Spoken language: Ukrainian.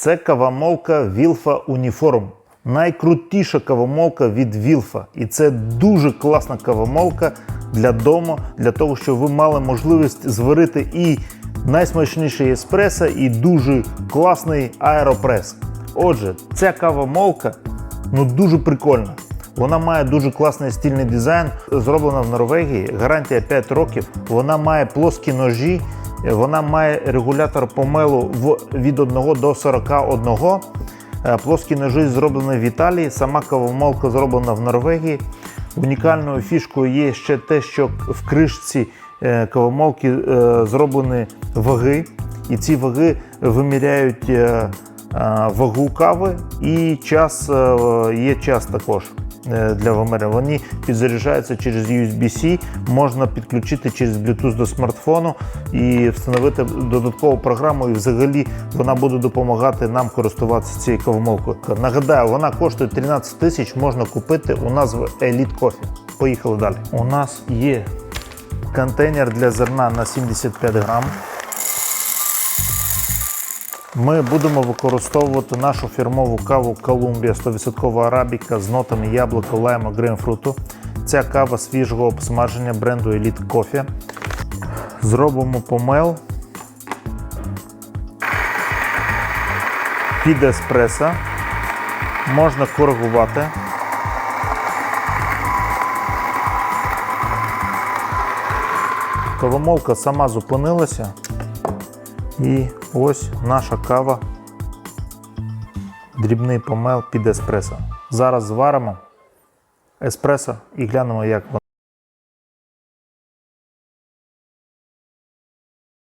Це кавомолка Wilfa Uniform. Найкрутіша кавомолка від Wilfa. І це дуже класна кавомолка для дому, для того, щоб ви мали можливість зварити і найсмачніший еспресо, і дуже класний аеропрес. Отже, ця кавомолка ну дуже прикольна. Вона має дуже класний стильний дизайн, зроблена в Норвегії. Гарантія 5 років. Вона має плоскі ножі, вона має регулятор помелу в, від 1 до 41. Е, Плоскі ножі зроблені в Італії. Сама кавомолка зроблена в Норвегії. Унікальною фішкою є ще те, що в кришці е, кавомолки е, зроблені ваги, і ці ваги виміряють вагу кави і час є час також для виміряння. Вони підзаряджаються через USB-C, можна підключити через Bluetooth до смартфону і встановити додаткову програму. І взагалі вона буде допомагати нам користуватися цією кавомолкою. Нагадаю, вона коштує 13 тисяч, можна купити у нас в Elite Coffee. Поїхали далі. У нас є контейнер для зерна на 75 грам. Ми будемо використовувати нашу фірмову каву Колумбія 100% арабіка з нотами яблука, лайму, грейпфруту. Ця кава свіжого обсмаження бренду Elite Coffee. Зробимо помел під еспресо. Можна коригувати. Кавомолка сама зупинилася. І ось наша кава. Дрібний помел під еспресо. Зараз зваримо еспресо і глянемо, як воно.